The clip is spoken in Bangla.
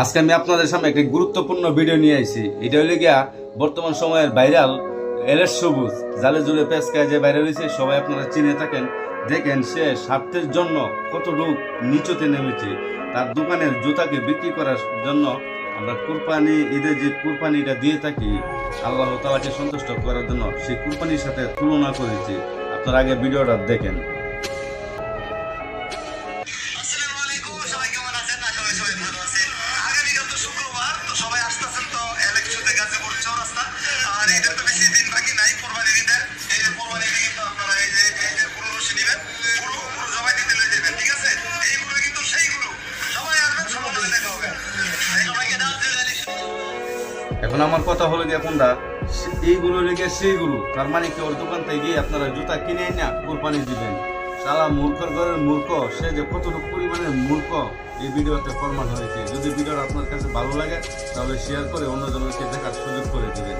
আজকে আমি আপনাদের সামনে একটি গুরুত্বপূর্ণ ভিডিও নিয়ে আইছি। এটা হইলে গিয়া বর্তমান সময়ের ভাইরাল এলের সবুজ, জালে জুলে পেঁচকায় যে ভাইরাল হয়েছে সবাই আপনারা চিনে থাকেন। দেখেন সে স্বার্থের জন্য কতটুকু নিচুতে নেমেছে। তার দোকানের জুতাকে বিক্রি করার জন্য আমরা কুরবানি ঈদের যে কুরবানিটা দিয়ে থাকি, আল্লাহ তালাকে সন্তুষ্ট করার জন্য সেই কুরবানির সাথে তুলনা করেছি। আপনার আগে ভিডিওটা দেখেন। আসসালামু আলাইকুম, সবাই কেমন আছেন? আশা করি সবাই ভালো তো সবাই আসতেছেন তো ইলেকশনে গাজীপুর চৌরাস্তা আর এদের তো বেশি দিন বাকি নাই, কোরবানি দিতে। এই যে কোরবানি দিয়ে কিন্তু আপনারা এই যে যে গরু রশি জবাই দিতে লয়ে যাবেন, ঠিক আছে? এই গরু কিন্তু সেই গরু। সবাই আসবেন, সবার সাথে দেখা হবে। এখন আমার কথা হলো যে কোনটা এইগুলো লেগে সেইগুলো তার মানে কি ওর দোকান থেকে গিয়ে আপনারা জুতা কিনে না কোরবানি দিবেন? সালা মূর্খর ঘরের মূর্খ, সে যে কতটুকু পরিমাণে মূর্খ এই ভিডিওতে প্রমাণ হয়েছে। যদি ভিডিওটা আপনার কাছে ভালো লাগে, তাহলে শেয়ার করে অন্যজনকে দেখার সুযোগ করে দিবেন।